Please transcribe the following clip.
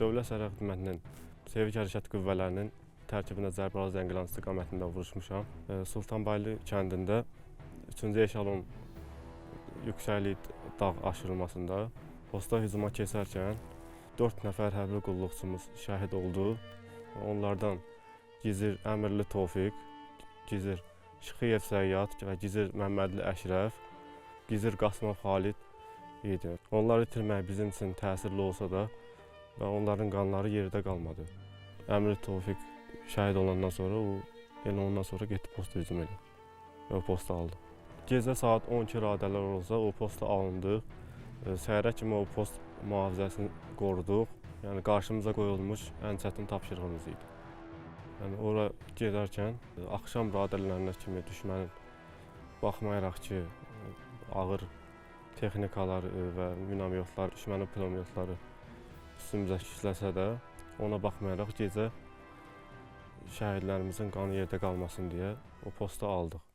Dövlət Sərhəd Xidmətinin Sevgi Hərəkət Qüvvələrinin tərkibində Zərbəla Zəngilan istiqamətində vuruşmuşam. E, Sultanbaylı kəndində 3-cü eşalon yüksəklik dağ aşırılmasında posta hücuma keçərkən 4 nəfər hərbi qulluqçumuz şəhid oldu. Onlardan Gizir Əmirli Tofiq, Gizir Şıxiyev Səyyad və Gizir Məmmədli Əşrəf, Gizir Qasımov Xalid idi. Onları itirmək bizim üçün təsirli olsa da və onların qanları yerdə qalmadı. Əmri Tofiq şəhid olandan sonra o elə ondan sonra getdi posta hücum. Və o posta aldı. Gecə saat 12 radələr olsa o posta alındı. E, Səhərə kimi o post mühafizəsini qoruduq. Yəni qarşımıza qoyulmuş ən çətin tapşırığımız idi. Yəni ora gedərkən e, axşam radələrinə kimi düşmənin baxmayaraq ki, e, ağır texnikalar e, və minamyotlar, düşmənin pulemyotları üstümüzə işləsə də ona baxmayaraq gecə şəhidlərimizin qanı yerdə qalmasın deyə o postu aldıq.